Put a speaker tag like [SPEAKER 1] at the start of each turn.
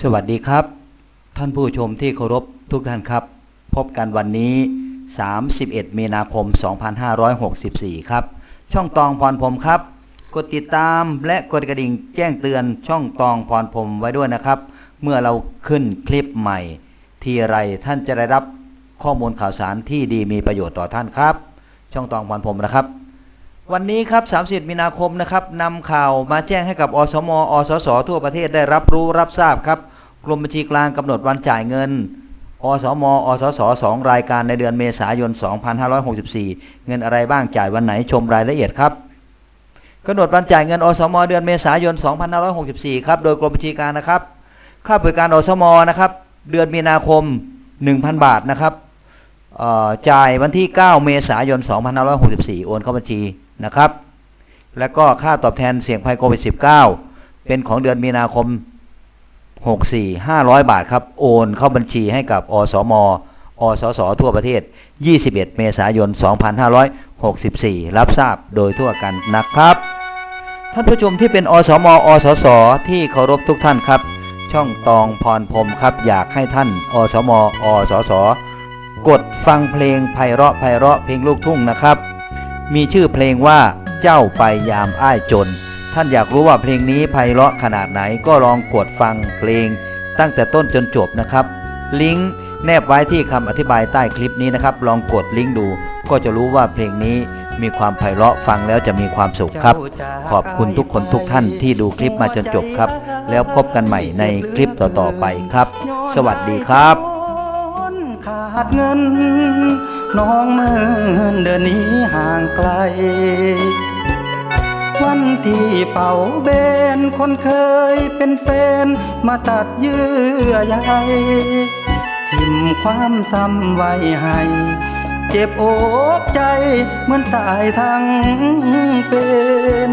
[SPEAKER 1] สวัสดีครับ ท่านผู้ชมที่เคารพทุกท่านครับ พบกันวันนี้ 31 มีนาคม 2564 ครับ ช่องตองพรพรมครับ กดติดตามและกดกระดิ่งแจ้งเตือนช่องตองพรพรมไว้ด้วยนะครับ เมื่อเราขึ้นคลิปใหม่ ทีไรท่านจะได้รับข้อมูลข่าวสารที่ดีมีประโยชน์ต่อท่านครับ ช่องตองพรพรมนะครับ วันนี้ครับ 30 มีนาคมนะครับนำข่าวมาแจ้งให้กับอสมอสส ทั่วประเทศได้รับรู้รับทราบครับ กรมบัญชีกลางกำหนดวันจ่ายเงิน อสมอสสสองรายการในเดือนเมษายน 2564 เงินอะไรบ้างจ่ายวันไหนชมรายละเอียดครับกำหนดวันจ่ายเงินอสม เดือนเมษายน 2564 ครับ โดยกรมบัญชีกลางนะครับ ค่าบริการอสมนะครับ เดือนมีนาคม 1,000 บาทนะครับจ่ายวันที่ 9 เมษายน 2564 โอนเข้าบัญชี นะครับ แล้วก็ค่าตอบแทนเสี่ยงภัยโควิด -19 เป็นของเดือนมีนาคม 64 500 บาทครับ โอนเข้าบัญชีให้กับอสมอสส ทั่วประเทศ 21 เมษายน 2564 รับทราบโดยทั่วกันนะครับ ท่านผู้ชมที่เป็นอสมอสส ที่เคารพทุกท่านครับ ช่องตองพรพรมครับ อยากให้ท่านอสมอสส กดฟังเพลงไพเราะไพเราะเพลงลูกทุ่งนะครับ มีชื่อเพลงว่าเจ้าไปยามอ้ายจน ท่านอยากรู้ว่าเพลงนี้ไพเราะขนาดไหนก็ลองกดฟังเพลง ตั้งแต่ต้นจนจบนะครับ ลิงก์แนบไว้ที่คำอธิบายใต้คลิปนี้นะครับ ลองกดลิงก์ดู ก็จะรู้ว่าเพลงนี้มีความไพเราะฟังแล้วจะมีความสุขครับ ขอบคุณทุกคนทุกท่านที่ดูคลิปมาจนจบครับ แล้วพบกันใหม่ในคลิปต่อๆไปครับ สวัสดีครับ
[SPEAKER 2] ขาดเงิน น้องเมินเดินนี้ห่างไกล วันที่เป่าเบนคนเคยเป็นแฟน มาตัดเยื่อใยทิมความซ้ำไว้ให้ เจ็บอกใจเหมือนตายทั้งเป็น